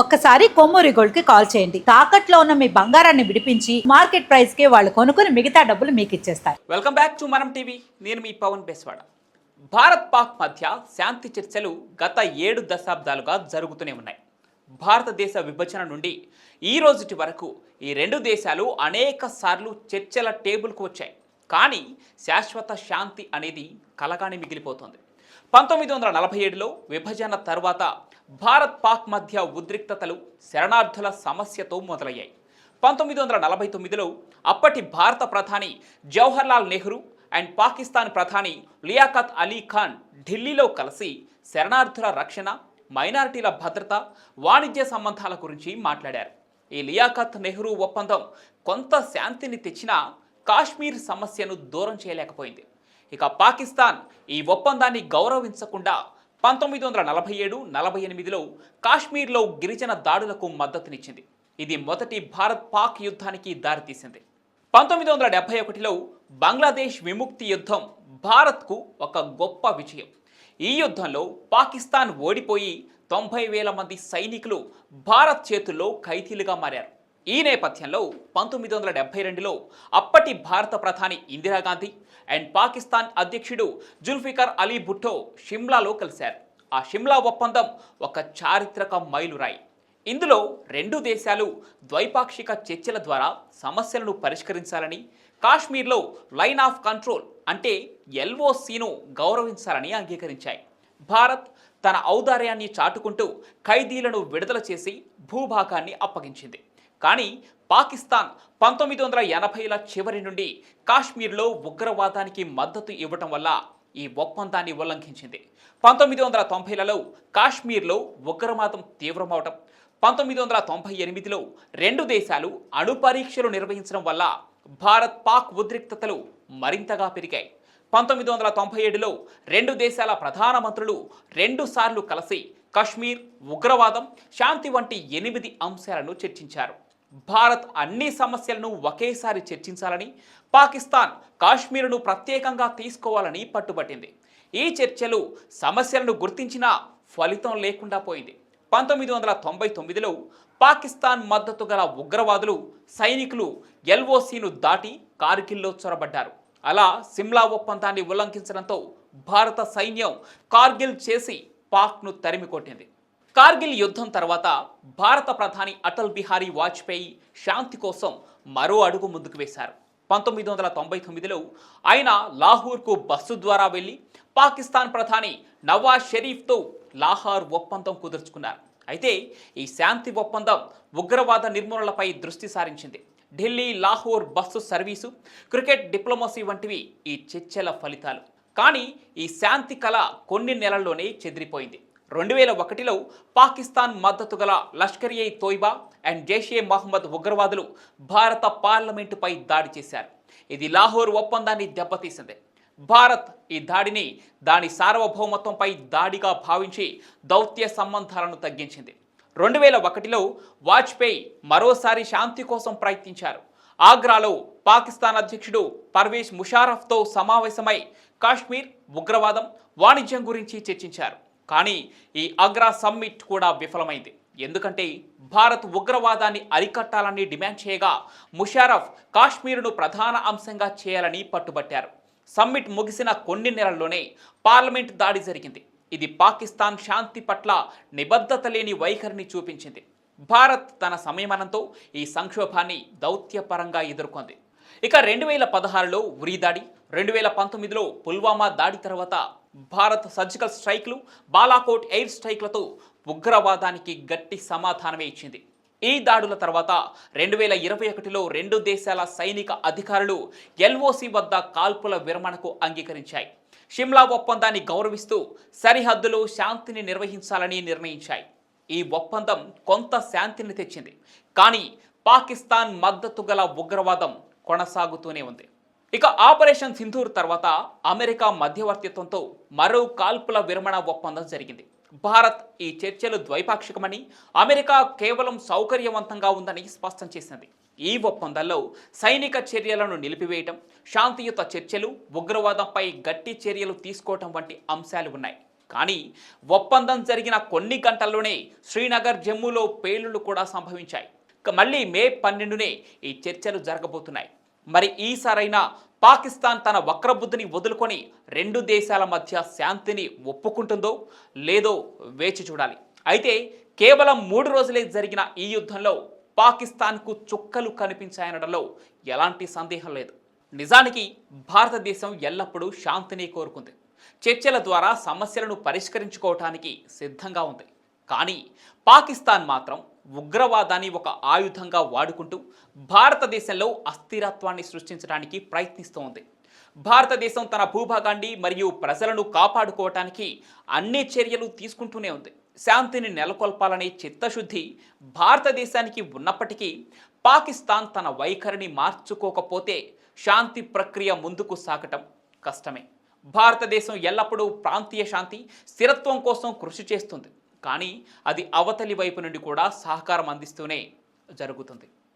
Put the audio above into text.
ఒక్కసారి కొమ్మూరి గోల్డ్కి కాల్ చేయండి. తాకట్లో ఉన్న మీ బంగారాన్ని విడిపించి మార్కెట్ ప్రైస్కి వాళ్ళు కొనుక్కుని మిగతా డబ్బులు మీకు ఇచ్చేస్తారు. Welcome back to Manam TV. నేను మీ పవన్ బెస్వాడ. భారత్ పాక్ మధ్య శాంతి చర్చలు గత ఏడు దశాబ్దాలుగా జరుగుతూనే ఉన్నాయి. భారతదేశ విభజన నుండి ఈ రోజుటి వరకు ఈ రెండు దేశాలు అనేక సార్లు చర్చల టేబుల్కు వచ్చాయి. కానీ శాశ్వత శాంతి అనేది కలగానే మిగిలిపోతుంది. పంతొమ్మిది వందల నలభై ఏడులో విభజన తర్వాత భారత్ పాక్ మధ్య ఉద్రిక్తతలు శరణార్థుల సమస్యతో మొదలయ్యాయి. పంతొమ్మిది వందల నలభై తొమ్మిదిలో అప్పటి భారత ప్రధాని జవహర్లాల్ నెహ్రూ అండ్ పాకిస్తాన్ ప్రధాని లియాఖత్ అలీ ఖాన్ ఢిల్లీలో కలిసి శరణార్థుల రక్షణ మైనారిటీల భద్రత వాణిజ్య సంబంధాల గురించి మాట్లాడారు. ఈ లియాఖత్ నెహ్రూ ఒప్పందం కొంత శాంతిని తెచ్చినా కాశ్మీర్ సమస్యను దూరం చేయలేకపోయింది. ఇక పాకిస్తాన్ ఈ ఒప్పందాన్ని గౌరవించకుండా పంతొమ్మిది వందల నలభై ఏడు నలభై ఎనిమిదిలో కాశ్మీర్లో గిరిజన దాడులకు మద్దతునిచ్చింది. ఇది మొదటి భారత్ పాక్ యుద్ధానికి దారితీసింది. పంతొమ్మిది వందల డెబ్బై ఒకటిలో బంగ్లాదేశ్ విముక్తి యుద్ధం భారత్కు ఒక గొప్ప విజయం. ఈ యుద్ధంలో పాకిస్తాన్ ఓడిపోయి తొంభై వేల మంది సైనికులు భారత్ చేతుల్లో ఖైదీలుగా మారారు. ఈ నేపథ్యంలో పంతొమ్మిది వందల డెబ్బై రెండులో అప్పటి భారత ప్రధాని ఇందిరాగాంధీ అండ్ పాకిస్తాన్ అధ్యక్షుడు జుల్ఫికర్ అలీ భుట్టో షిమ్లాలో కలిశారు. ఆ షిమ్లా ఒప్పందం ఒక చారిత్రక మైలురాయి. ఇందులో రెండు దేశాలు ద్వైపాక్షిక చర్చల ద్వారా సమస్యలను పరిష్కరించాలని కాశ్మీర్లో లైన్ ఆఫ్ కంట్రోల్ అంటే ఎల్ఓసీను గౌరవించాలని అంగీకరించాయి. భారత్ తన ఔదార్యాన్ని చాటుకుంటూ ఖైదీలను విడుదల చేసి భూభాగాన్ని అప్పగించింది. కానీ పాకిస్తాన్ పంతొమ్మిది వందల ఎనభైల చివరి నుండి కాశ్మీర్లో ఉగ్రవాదానికి మద్దతు ఇవ్వటం వల్ల ఈ ఒప్పందాన్ని ఉల్లంఘించింది. పంతొమ్మిది వందల తొంభైలలో కాశ్మీర్లో ఉగ్రవాదం తీవ్రమవటం పంతొమ్మిది వందల తొంభై ఎనిమిదిలో రెండు దేశాలు అణు పరీక్షలు నిర్వహించడం వల్ల భారత్ పాక్ ఉద్రిక్తతలు మరింతగా పెరిగాయి. పంతొమ్మిది వందల తొంభై ఏడులో రెండు దేశాల ప్రధానమంత్రులు రెండుసార్లు కలిసి కశ్మీర్ ఉగ్రవాదం శాంతి వంటి ఎనిమిది అంశాలను చర్చించారు. భారత్ అన్ని సమస్యలను ఒకేసారి చర్చించాలని పాకిస్తాన్ కాశ్మీరును ప్రత్యేకంగా తీసుకోవాలని పట్టుబట్టింది. ఈ చర్చలు సమస్యలను గుర్తించినా ఫలితం లేకుండా పోయింది. పంతొమ్మిది వందల తొంభై తొమ్మిదిలో పాకిస్తాన్ మద్దతు గల ఉగ్రవాదులు సైనికులు ఎల్ఓసిను దాటి కార్గిల్లో చొరబడ్డారు. అలా సిమ్లా ఒప్పందాన్ని ఉల్లంఘించడంతో భారత సైన్యం కార్గిల్ చేసి పాక్ను తరిమి కొట్టింది కార్గిల్ యుద్ధం తర్వాత భారత ప్రధాని అటల్ బిహారీ వాజ్పేయి శాంతి కోసం మరో అడుగు ముందుకు వేశారు. పంతొమ్మిది వందల తొంభై తొమ్మిదిలో ఆయన లాహోర్కు బస్సు ద్వారా వెళ్ళి పాకిస్తాన్ ప్రధాని నవాజ్ షరీఫ్తో లాహోర్ ఒప్పందం కుదుర్చుకున్నారు. అయితే ఈ శాంతి ఒప్పందం ఉగ్రవాద నిర్మూలనపై దృష్టి సారించింది. Delhi Lahore bus service cricket diplomacy వంటివి ఈ చర్చల ఫలితాలు. కానీ ఈ శాంతి కళ కొన్ని నెలల్లోనే చెదిరిపోయింది. రెండు వేల ఒకటిలో పాకిస్తాన్ మద్దతు గల లష్కర్ ఏ తోయిబా అండ్ జైషే మహమ్మద్ ఉగ్రవాదులు భారత పార్లమెంటుపై దాడి చేశారు. ఇది లాహోర్ ఒప్పందాన్ని దెబ్బతీసింది. భారత్ ఈ దాడిని దాని సార్వభౌమత్వంపై దాడిగా భావించి దౌత్య సంబంధాలను తగ్గించింది. రెండు వేల ఒకటిలో వాజ్పేయి మరోసారి శాంతి కోసం ప్రయత్నించారు. ఆగ్రాలో పాకిస్తాన్ అధ్యక్షుడు పర్వేజ్ ముషారఫ్తో సమావేశమై కాశ్మీర్ ఉగ్రవాదం వాణిజ్యం గురించి చర్చించారు. కానీ ఈ అగ్రా సమ్మిట్ కూడా విఫలమైంది. ఎందుకంటే భారత్ ఉగ్రవాదాన్ని అరికట్టాలని డిమాండ్ చేయగా ముషారఫ్ కాశ్మీరును ప్రధాన అంశంగా చేయాలని పట్టుబట్టారు. సమ్మిట్ ముగిసిన కొన్ని నెలల్లోనే పార్లమెంట్ దాడి జరిగింది. ఇది పాకిస్తాన్ శాంతి పట్ల నిబద్ధత లేని వైఖరిని చూపించింది. భారత్ తన సంయమనంతో ఈ సంక్షోభాన్ని దౌత్యపరంగా ఎదుర్కొంది. ఇక రెండు వేల పదహారులో ఉరి దాడి రెండు వేల పంతొమ్మిదిలో పుల్వామా దాడి తర్వాత భారత్ సర్జికల్ స్ట్రైక్లు బాలాకోట్ ఎయిర్ స్ట్రైక్లతో ఉగ్రవాదానికి గట్టి సమాధానమే ఇచ్చింది. ఈ దాడుల తర్వాత రెండు వేల ఇరవై ఒకటిలో రెండు దేశాల సైనిక అధికారులు ఎల్ఓసి వద్ద కాల్పుల విరమణకు అంగీకరించాయి. షిమ్లా ఒప్పందాన్ని గౌరవిస్తూ సరిహద్దులో శాంతిని నిర్వహించాలని నిర్ణయించాయి. ఈ ఒప్పందం కొంత శాంతిని తెచ్చింది. కానీ పాకిస్తాన్ మద్దతు గల ఉగ్రవాదం కొనసాగుతూనే ఉంది. ఇక ఆపరేషన్ సింధూర్ తర్వాత అమెరికా మధ్యవర్తిత్వంతో మరో కాల్పుల విరమణ ఒప్పందం జరిగింది. భారత్ ఈ చర్చలు ద్వైపాక్షికమని అమెరికా కేవలం సౌకర్యవంతంగా ఉందని స్పష్టం చేసింది. ఈ ఒప్పందంలో సైనిక చర్యలను నిలిపివేయటం శాంతియుత చర్చలు ఉగ్రవాదంపై గట్టి చర్యలు తీసుకోవటం వంటి అంశాలు ఉన్నాయి. కానీ ఒప్పందం జరిగిన కొన్ని గంటల్లోనే శ్రీనగర్ జమ్మూలో పేలుళ్ళు కూడా సంభవించాయి. మళ్ళీ మే పన్నెండునే ఈ చర్చలు జరగబోతున్నాయి. మరి ఈసారైనా పాకిస్తాన్ తన వక్రబుద్ధిని వదులుకొని రెండు దేశాల మధ్య శాంతిని ఒప్పుకుంటుందో లేదో వేచి చూడాలి. అయితే కేవలం మూడు రోజులే జరిగిన ఈ యుద్ధంలో పాకిస్తాన్కు చుక్కలు కనిపించాయనడంలో ఎలాంటి సందేహం లేదు. నిజానికి భారతదేశం ఎల్లప్పుడూ శాంతిని కోరుకుంది. చర్చల ద్వారా సమస్యలను పరిష్కరించుకోవటానికి సిద్ధంగా ఉంది. కానీ పాకిస్తాన్ మాత్రం ఉగ్రవాదాన్ని ఒక ఆయుధంగా వాడుకుంటూ భారతదేశంలో అస్థిరత్వాన్ని సృష్టించడానికి ప్రయత్నిస్తోంది. భారతదేశం తన భూభాగాన్ని మరియు ప్రజలను కాపాడుకోవటానికి అన్ని చర్యలు తీసుకుంటూనే ఉంది. శాంతిని నెలకొల్పాలనే చిత్తశుద్ధి భారతదేశానికి ఉన్నప్పటికీ పాకిస్తాన్ తన వైఖరిని మార్చుకోకపోతే శాంతి ప్రక్రియ ముందుకు సాగటం కష్టమే. భారతదేశం ఎల్లప్పుడూ ప్రాంతీయ శాంతి స్థిరత్వం కోసం కృషి చేస్తుంది. కానీ అది అవతలి వైపు నుండి కూడా సహకారం అందిస్తూనే జరుగుతుంది.